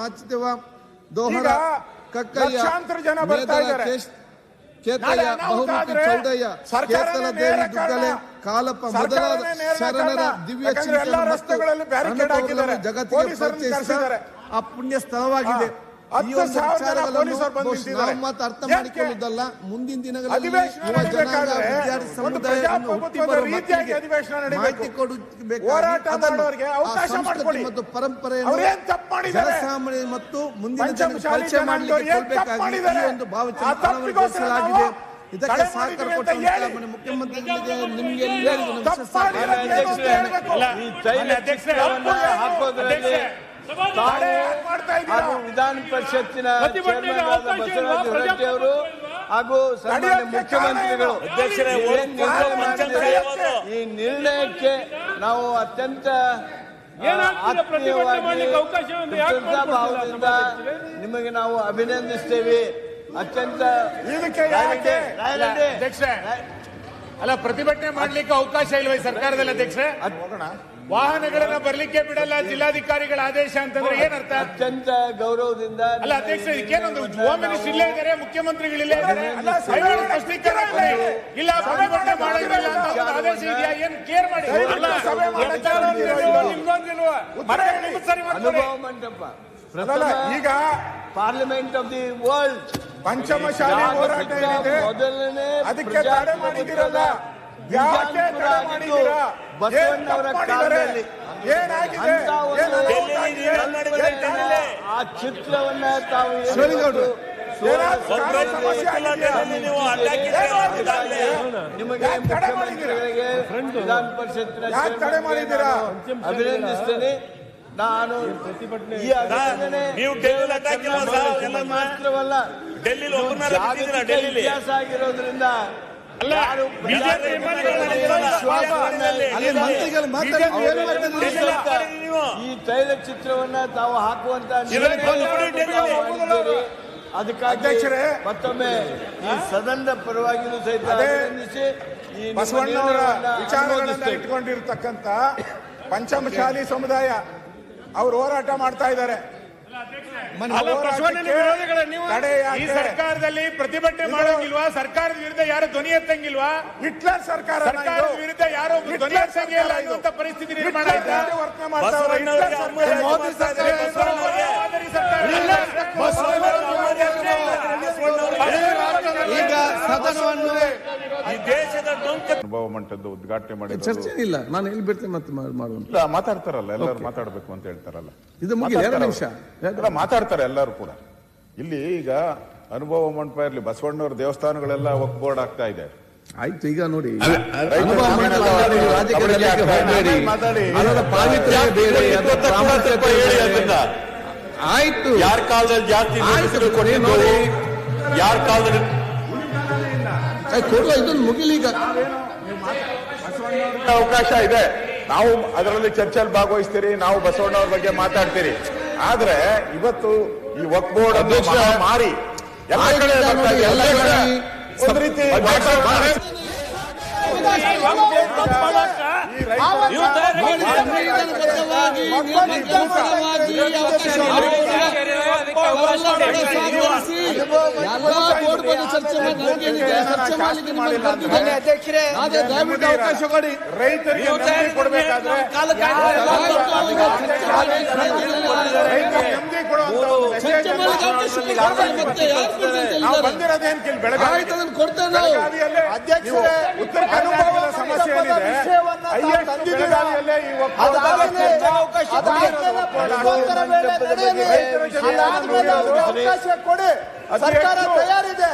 ಮಾಚಿತೆವ ದೋಹರ ಕಕ್ಕಯ್ಯ ಜನ ಬರ್ತಾ ಇದ್ದಾರೆ. ಕೇತಯ್ಯ ಬಹುಮುಖಿ ಚೌಡಯ್ಯ ಕೇತಲ ದೇವಿ ದುಗ್ಗಲೆ ಕಾಲಪ್ಪ ಮೊದಲಾದ ಶರಣರ ದಿವ್ಯ ಚಿಂತನ ಮತ್ತು. ಜಗತ್ತಿಗೆ ಪರಿಚಯಿಸಿದ ಆ ಪುಣ್ಯ ಸ್ಥಳವಾಗಿದೆ ಹತ್ತು ಸಾವಿರ ಜನ ಪೊಲೀಸರು ಬಂದು ನಿಂತಿದ್ದಾರೆ. ಅರ್ಥ? ಮಾಡಿಕೊಳ್ಳುವುದಲ್ಲ ಮುಂದಿನ ದಿನಗಳಲ್ಲಿ ಯುವ ಜನಾಂಗ ವಿದ್ಯಾರ್ಥಿ ಸಮುದಾಯವನ್ನು ಮಕ್ಕಳಿಗೆ. ಮಾಹಿತಿ ಕೊಡಬೇಕಾಗಿ ಅದನ್ನು ಆ ಅವಕಾಶ ಸಂಸ್ಕೃತಿ ಮಾಡಿಕೊಡಿ. ಮತ್ತು ಪರಂಪರೆಯನ್ನು ಅವ್ರೇನ್ ತಪ್ಪು ಮಾಡಿದ್ದಾರೆ? ಜನಸಾಮಾನ್ಯ ಮತ್ತು ಮುಂದಿನ ಜನ ಪರಿಚಯ ಮಾಡಲಿಕ್ಕೆ ಕೊಡಬೇಕಾಗಿ ಈ ಒಂದು ಭಾವಚಿತ್ರ ಅಳವಡಿಸಲಾಗಿದೆ ಇದಕ್ಕೆ ಸಹಕಾರ ಕೊಟ್ಟಂತ ಮುಖ್ಯಮಂತ್ರಿಗಳಿಗೆ ನಿಮ್ಗೆ ಎಲ್ಲರಿಗೂ ಹಾಕೋದ್ರಲ್ಲಿ? ಹಾಗೂ ವಿಧಾನ ಪರಿಷತ್ತಿನ? ಬಸವರಾಜ ಹೊರಟ್ಟಿ ಅವರು ಹಾಗೂ ಸನ್ಮಾನ್ಯ ಮುಖ್ಯಮಂತ್ರಿಗಳು ಅಧ್ಯಕ್ಷರೇ, ನಿರ್ಣಯ ಒಂದು ಈ ನಿರ್ಣಯಕ್ಕೆ ನಾವು ಅತ್ಯಂತ ಭಾವದಿಂದ ನಿಮಗೆ ನಾವು ಅಭಿನಂದಿಸ್ತೇವೆ. ಅತ್ಯಂತ ಅಲ್ಲ ಪ್ರತಿಭಟನೆ ಮಾಡ್ಲಿಕ್ಕೆ ಅವಕಾಶ ಇಲ್ವ ಸರ್ಕಾರದಲ್ಲಿ ಅಧ್ಯಕ್ಷರೇ? ವಾಹನಗಳನ್ನ ಬರ್ಲಿಕ್ಕೆ ಬಿಡಲ್ಲ ಜಿಲ್ಲಾಧಿಕಾರಿಗಳ ಆದೇಶ ಅಂತಂದ್ರೆ ಏನರ್ಥ? ಅತ್ಯಂತ ಗೌರವದಿಂದ ಅಲ್ಲ ಅಧ್ಯಕ್ಷ ಇದಕ್ಕೇನೊಂದು ಹೋಮ್ ಮಿನಿಸ್ಟರ್ ಇಲ್ಲೇ ಇದ್ದಾರೆ ಮುಖ್ಯಮಂತ್ರಿಗಳು ಇಲ್ಲೇ ಇದ್ದಾರೆ. ಇಲ್ಲ ಪ್ರತಿಭಟನೆ ಮಾಡೋದಿಲ್ಲ ಅಂತ ಆದೇಶ ಇದೆಯಾ? ಏನ್ ಕೇರ್ ಮಾಡಿ? ಈಗ parliament of the world Panchamasali ಹೋರಾಟ ಏನಿದೆ? ಮೊದಲನೇ ಅದಕ್ಕೆ ತಡೆ ಮಾಡಿದಿರಲ್ಲ ಯಾಕೆ ತಡೆ ಮಾಡಿದ್ದೀರಾ ಬಸವಣ್ಣವರ ಏನ್ ತಪ್ಪು ಮಾಡಿದ್ದಾರೆ? ಕಾಲದಲ್ಲಿ ಏನಾಗಿದೆ ಅಂತ ಒಂದು ಏನ್ ಅನಾಹುತ ಆಗಿದೆ? ಏನ್ ಕಾರಣ? ಆ ಚಿತ್ರವನ್ನ ತಾವು ಏನು ಶಿವಲಿಂಗೌಡ್ರು. ಏನಾದ್ರು ಕಾನೂನು ಸಮಸ್ಯೆ ಆಗಿದೆಯಾ? ನಿಮಗೆ ಯಾಕೆ ತಡೆ ಮಾಡಿದ್ದೀರಾ? ಮುಖ್ಯಮಂತ್ರಿಗಳಿಗೆ ವಿಧಾನ ಪರಿಷತ್ತಿನ ಯಾಕೆ ತಡೆ ಚೇರ್ಮನ್ಗೆ ಮಾಡಿದ್ದೀರಾ? ನಾನು ಅಭಿನಂದಿಸ್ತೇನೆ ನಾನು ಈ ಅಭಿನಂದನೆ ನೀವು ಡೆಲ್ಲಿಲಿ ಸರ್? ಮಾತ್ರವಲ್ಲ ಡೆಲ್ಲಿಲಿ ಒಬ್ಬರನ್ನ ಬಿಟ್ಟಿದ್ದೀರಾ ಜಾಗತಿಕ ಡೆಲ್ಲಿಲಿ ಇತಿಹಾಸ ಆಗಿರೋದ್ರಿಂದ ಈ ತೈಲ ಚಿತ್ರವನ್ನ ತಾವು ಹಾಕುವಂತ. ಅದಕ್ಕಾಗಿ ಅಧ್ಯಕ್ಷರೇ, ಮತ್ತೊಮ್ಮೆ ಈ ಸದನದ ಪರವಾಗಿಯೂ ಸಹಿತ ನಿಮ್ಮ ಬಸವಣ್ಣವರ ವಿಚಾರಗಳನ್ನ. ಇಟ್ಕೊಂಡಿರ್ತಕ್ಕಂಥ ಪಂಚಮಶಾಲಿ ಸಮುದಾಯ ಅವರು ಹೋರಾಟ ಮಾಡ್ತಾ ಇದ್ದಾರೆ. ಈ? ಸರ್ಕಾರದಲ್ಲಿ ಪ್ರತಿಭಟನೆ ಮಾಡೋಂಗಿಲ್ವಾ ಸರ್ಕಾರದ ವಿರುದ್ಧ ಯಾರು ಧ್ವನಿ ಎತ್ತಂಗಿಲ್ವಾ ಹಿಟ್ಲರ್ ಸರ್ಕಾರ ಸರ್ಕಾರದ ವಿರುದ್ಧ ಯಾರು ಧ್ವನಿ ಎತ್ತಂಗಿಲ್ಲ ಅನ್ನುವಂತ ಪರಿಸ್ಥಿತಿ ನಿರ್ಮಾಣ ಆಯ್ತಾ. ಈಗ ಸದನವನ್ನು ಅನುಭವ ಮಂಟದ್ದು ಉದ್ಘಾಟನೆ ಮಾಡಿ ಚರ್ಚೆ ಇಲ್ಲ ನಾನು ಎಲ್ಲಿ ಬಿಡ್ತೇನೆ ಮತ್ತೆ ಮಾತಾಡ್ತಾರಲ್ಲ ಎಲ್ಲರೂ ಮಾತಾಡ್ಬೇಕು ಅಂತ ಹೇಳ್ತಾರಲ್ಲ. ಇದು ಮುಗಿಲಿ, ಎರಡು ನಿಮಿಷ. ಮಾತಾಡ್ತಾರೆ. ಎಲ್ಲರೂ ಕೂಡ. ಇಲ್ಲಿ ಈಗ ಅನುಭವ ಮಂಟಪ ಇರಲಿ ಬಸವಣ್ಣವ್ರ ದೇವಸ್ಥಾನಗಳೆಲ್ಲ ಒಕ್ ಬೋರ್ಡ್ ಆಗ್ತಾ ಇದೆ. ಆಯ್ತು ಈಗ ನೋಡಿ. ಆಯ್ತು. ಯಾರ ಕಾಲದಲ್ಲಿ ಜಾತಿ. ಯಾರ ಕಾಲದಲ್ಲಿ ಆಯ್ತು, ಕೊಡುವ ಇದನ್ನು ಮುಗಿಲಿ ಈಗ. ಅವಕಾಶ ಇದೆ. ನಾವು ಅದರಲ್ಲಿ ಚರ್ಚೆಯಲ್ಲಿ ಭಾಗವಹಿಸ್ತೀರಿ ನಾವು ಬಸವಣ್ಣವ್ರ ಬಗ್ಗೆ ಮಾತಾಡ್ತೀರಿ. ಆದ್ರೆ ಇವತ್ತು ಈ ವಕ್ ಬೋರ್ಡ್ ಅನ್ನು ಮಾರಿ ಎಲ್ಲ ಕಡೆ. ಎಲ್ಲ ಕಡೆ ಒಂದು ರೀತಿ. ಸಂವಿಧಾನಬದ್ಧವಾಗಿ, ದಯವಿಟ್ಟು ಅವಕಾಶ ಕೊಡಿ ರೈತರಿಗೆ ಕೊಡಬೇಕಾದ್ರೆ? ಬಂದಿರೋದೇನ್ ಕೇಳಿ ಬೆಳಗಾವಿ ಕೊಡ್ತೇವೆ ನಾವು. ಉತ್ತರ ಕರ್ನಾಟಕದ ಸಮಸ್ಯೆ ಏನಿದೆ? ಬೆಳಗಾವಿಯಲ್ಲೇ ಈ ಒಕ್ಕೂಟ ರೈತರ ಜೊತೆ ಅವಕಾಶ ಕೊಡಿ. ಸರ್ಕಾರ ತಯಾರಿದೆ.